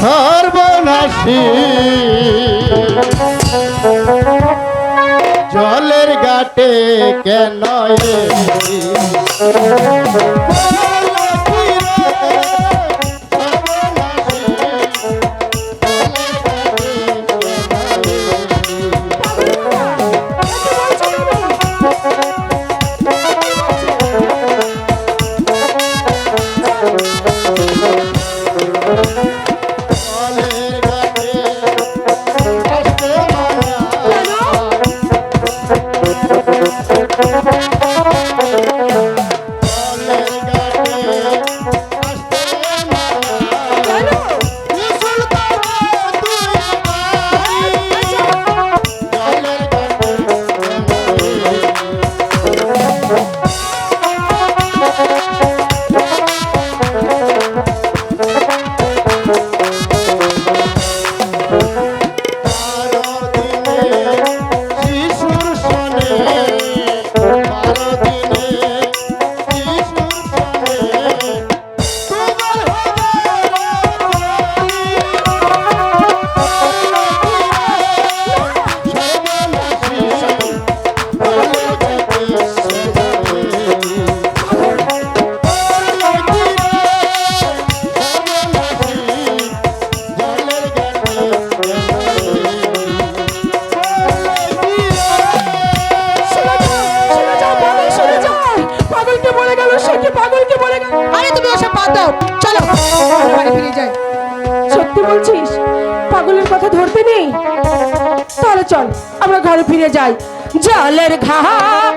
সর্বনাশী। জলের ঘাটে কেন তুমি বাদ দাও। চলো। বাড়ি ফিরে যাই। সত্যি বলছিস? পাগলের কথা ধরতে নেই? তাহলে চল, আমরা ঘরে ফিরে যাই। জলের ঘাট